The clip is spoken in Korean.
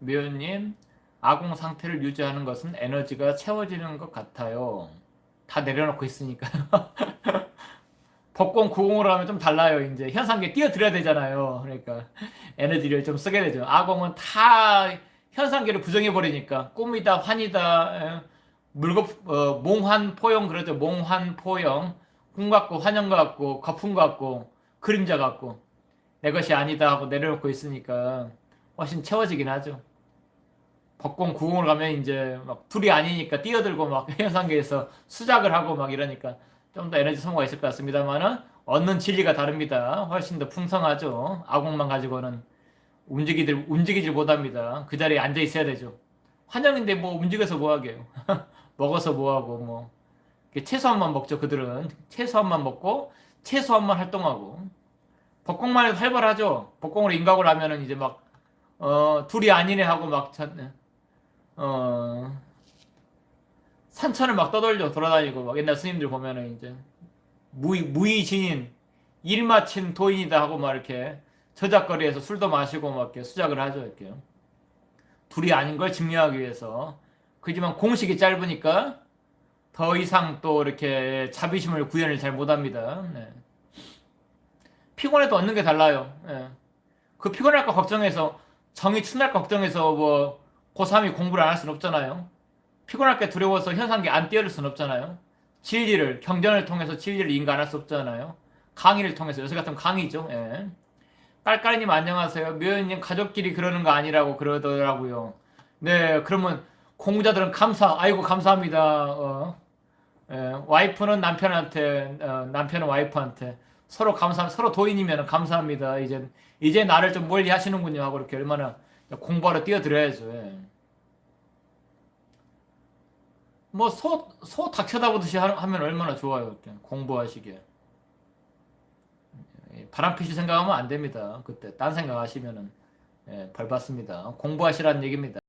미연님, 아공 상태를 유지하는 것은 에너지가 채워지는 것 같아요. 다 내려놓고 있으니까. 복공 90으로 하면 좀 달라요. 이제 현상계 띄워드려야 되잖아요. 그러니까 에너지를 좀 쓰게 되죠. 아공은 다 현상계를 부정해 버리니까 꿈이다, 환이다, 에, 물거 어, 몽환 포용 그러죠. 몽환 포용 꿈 같고 환영 같고 거품 같고 그림자 같고 내 것이 아니다 하고 내려놓고 있으니까 훨씬 채워지긴 하죠. 법공 90으로 가면 이제 막 둘이 아니니까 뛰어들고 막 현상계에서 수작을 하고 막 이러니까 좀 더 에너지 소모가 있을 것 같습니다만은 얻는 진리가 다릅니다. 훨씬 더 풍성하죠. 아공만 가지고는 움직이들 움직이질 못합니다. 그 자리에 앉아 있어야 되죠. 환영인데 뭐 움직여서 뭐 하게요. 먹어서 뭐 하고 뭐 채소한만 먹죠. 그들은 채소한만 먹고 채소한만 활동하고 법공만 해도 활발하죠. 법공으로 인각을 하면은 이제 막 어, 둘이 아니네 하고 막 찾, 어, 산천을 막 떠돌려 돌아다니고 막 옛날 스님들 보면은 이제 무의 무의진인 일 마친 도인이다 하고 막 이렇게 저작거리에서 술도 마시고 막 이렇게 수작을 하죠 이렇게 둘이 아닌 걸 증명하기 위해서 그지만 공식이 짧으니까 더 이상 또 이렇게 자비심을 구현을 잘 못합니다. 네. 피곤해도 얻는 게 달라요. 예. 그 피곤할까 걱정해서 정이 춘날까 걱정해서 뭐 고3이 공부를 안할 수는 없잖아요. 피곤할 게 두려워서 현상계 안 뛰어들 수는 없잖아요. 진리를 경전을 통해서 진리를 인가할 수 없잖아요. 강의를 통해서 요새 같은 강의죠. 예. 깔깔이님 안녕하세요. 묘연님 가족끼리 그러는 거 아니라고 그러더라고요. 네, 그러면 공부자들은 감사, 아이고 감사합니다. 어. 예, 와이프는 남편한테, 어, 남편은 와이프한테 서로 감사, 서로 도인이면 감사합니다. 이제 이제 나를 좀 멀리 하시는군요 하고 이렇게 얼마나 공부하러 뛰어들어야죠. 예. 뭐소 소닭 쳐다보듯이 하- 하면 얼마나 좋아요. 공부하시기에. 예, 바람 피실 생각하면 안 됩니다. 그때 딴 생각하시면은 예, 벌 받습니다. 공부하시라는 얘기입니다.